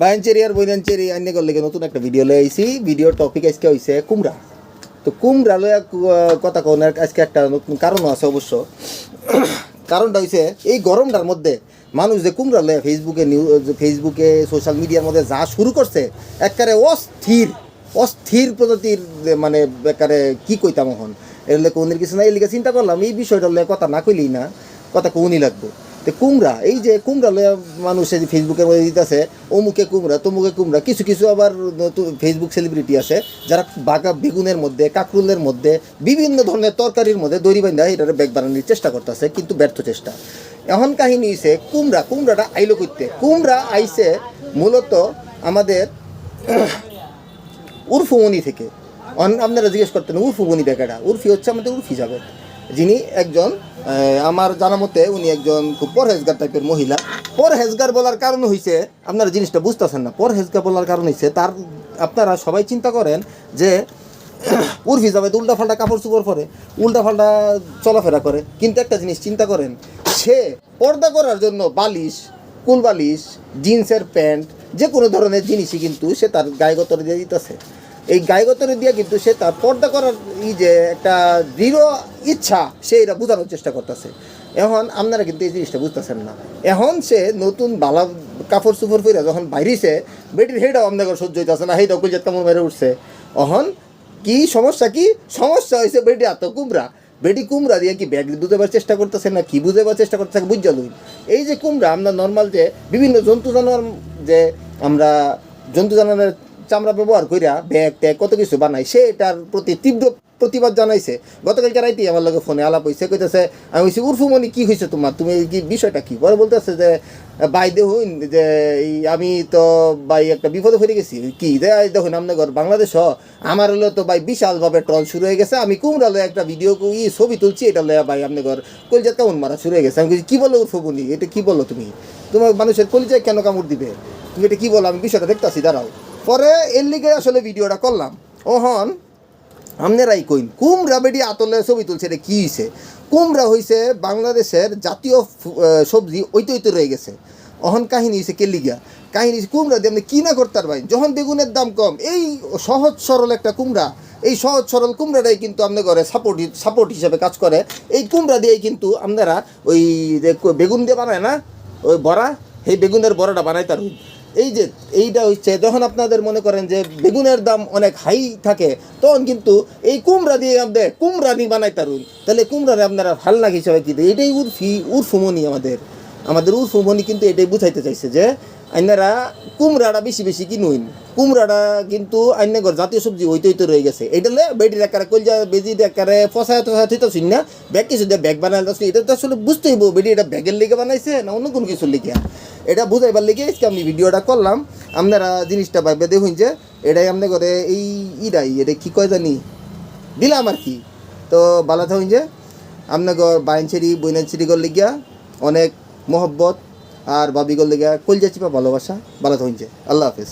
বায়নচেরি আর বৈনানচেরি আইনে করলে নতুন একটা ভিডিও লয়ে আইছি। ভিডিওর টপিক আজকে হইছে কুমড়া। তো কুমড়া লয়া কথা কোন আজকে একটা নতুন কারণও আছে অবশ্য। কারণটা হইছে, এই গরমটার মধ্যে মানুষ যে কুমড়া লয়া ফেসবুকে নিউজ ফেসবুকে সোশ্যাল মিডিয়ার মধ্যে যা শুরু করছে, একবারে অস্থির অস্থির প্রজাতির মানে একারে কি কইতাম এখন? এগুলো কোনের কিছু না এই লিগে চিন্তা করলাম, এই বিষয়টা লয়ে কথা না কইলেই না, কথা কোনই লাগবো। কুমড়া, এই যে কুমড়া লয়ে মানুষ এই ফেসবুকের মধ্যে দিতেছে, অমুকে কুমড়া, তমুকে কুমড়া, কিছু কিছু আবার ফেসবুক সেলিব্রিটি আছে যারা বাগা বেগুনের মধ্যে, কাকরুলের মধ্যে, বিভিন্ন ধরনের তরকারির মধ্যে দড়ি বান্ধা এটার ব্যাগ বানানোর চেষ্টা করতেছে, কিন্তু ব্যর্থ চেষ্টা। এখন কাহিনী হইছে, কুমড়া, কুমড়াটা আইলো করতে কুমড়া আইছে মূলত আমাদের উর্ফুমনি থেকে। আপনারা জিজ্ঞেস করতেন উর্ফুমনি বেকাটা উর্ফি হচ্ছে আমাদের উর্ফি যাবে। যিনি একজন আমার জানা মতে উনি একজন খুব পরহেজগার টাইপের মহিলা। পরহেজগার বলার কারণ হইছে, আপনারা জিনিসটা বুঝতেছেন না, পরহেজগার বলার কারণ হইছে, তার আপনারা সবাই চিন্তা করেন যে, উর্ফি যাবে উল্টা ফাল্টা কাপড় চোপড় পরে উল্টা ফাল্টা চলাফেরা করে। কিন্তু একটা জিনিস চিন্তা করেন, সে পর্দা করার জন্য বালিশ কুল বালিশ জিন্সের প্যান্ট, যে কোনো ধরনের জিনিসই কিন্তু সে তার গায়গতরে দিয়ে দিতেছে। এই গায়গতরে দিয়ে কিন্তু সে তার পর্দা করার এই যে একটা দৃঢ় ইচ্ছা, সে এটা বোঝানোর চেষ্টা করতেছে। এখন আপনারা কিন্তু এই জিনিসটা বুঝতেছেন না। এখন সে নতুন বালা কাপড় চুপড় পরে যখন বাইরেছে, বেটির হেটাও আপনাদের সহ্য হইতেছে না হেটাও কুলজাত কেমন মেরে উঠছে। এখন কি সমস্যা কি? সমস্যা হয়েছে বেটি এত কুমড়া। বেটি কুমড়া দিয়ে কি ব্যাগ বুঝাবার চেষ্টা করতেছে না, কি বুঝাবার চেষ্টা করতেছে বুঝা লই। এই যে কুমড়া, আমরা নর্মাল যে বিভিন্ন জন্তু জানোয়ার, যে আমরা জন্তু জানোয়ারের চামড়া ব্যবহার কইরা ব্যাগ ট্যাগ কত কিছু বানাই, সে এটার প্রতি তীব্র প্রতিবাদ জানাইছে। গতকালকে রাইতে আমার লগে ফোনে আলাপ হয়েছে কইতেছে, আমি বলছি উর্ফুমণি, কি হয়েছে তোমার? তুমি কি, বিষয়টা কি? পরে বলতেছে যে বাই দেখুন, যে আমি তো বাই একটা বিপদে ফিরে গেছি। কি দেখুন আপনার বাংলাদেশ আমার হলো তো, ভাই, বিশালভাবে ট্রল শুরু হয়ে গেছে। আমি কুমড়া লয়ে একটা ভিডিও ই ছবি তুলছি, এটা লয়ে ভাই আপনার কলজা কেমন মারা শুরু হয়ে গেছে। আমি কি বলো উর্ফুমণি? এটা কি বলো তুমি? তোমার মানুষের কলিজায় কেন কামড় দিবে? তুমি এটা কি বলো? আমি বিষয়টা দেখতাছি, দাঁড়াও। পরে এর লিগে আসলে ভিডিওটা করলাম। ওহন আপনারাই কইন, কুমড়া বেডি আতলে ছবি তুলছে এটা কী হয়েছে কুমড়া হইছে বাংলাদেশের জাতীয় সবজি ওইতে ওইতে রয়ে গেছে। অহন কাহিনী হয়েছে কেলিগা কাহিনী কুমড়া দিয়ে আপনি কি না করতে পারবেন? যখন বেগুনের দাম কম, এই সহজ সরল একটা কুমড়া, এই সহজ সরল কুমড়াটাই কিন্তু আপনার ঘরে সাপোর্ট সাপোর্ট হিসাবে কাজ করে। এই কুমড়া দিয়েই কিন্তু আপনারা ওই বেগুন দিয়ে বানায় না? ওই বড়া, সেই বেগুনের বড়াটা বানাই তার এই যে, এইটা হচ্ছে, যখন আপনাদের মনে করেন যে বেগুনের দাম অনেক হাই থাকে, তখন কিন্তু এই কুমড়া দিয়ে আমাদের দিয়ে বানাই তারুন তাহলে কুমড়ারে আপনারা ভালো লাগে হিসাবে কিন্তু? এটাই উর্ফি উর্ফুমনি আমাদের আমাদের উর্ফুমনি কিন্তু এটাই বুঝাইতে চাইছে যে আইনারা কুমড়াটা বেশি বেশি কিনুইন কুমড়াটা কিন্তু আইনাগর জাতীয় সবজি হইতে হইতে রয়ে গেছে। এইটা লে বেটির একারে কলজা বেজি একারে ফসায় টসায় থিত না। ব্যাগ কিছু দিয়ে ব্যাগ বানাই এটা তো আসলে বুঝতে হইব বেটি এটা ব্যাগের লিগে বানাইছে না অন্য কোনো কিছুর লিগে। এটা বুঝাইবার লেগে আজকে আমি ভিডিওটা করলাম। আপনারা জিনিসটা ভাইবে দেখুন যে এটাই আপনি করে এই ইরাই, এটা কি কয় জানি? দিলাম আর কি। তো বালা থাকুন যে আপনাকে বাইনছেরি বইনাছেরি করলে গিয়া অনেক মহব্বত আর বাবি দিকে কল কলজা চিপা ভালোবাসা ভালো থাকুন আল্লাহ হাফেজ।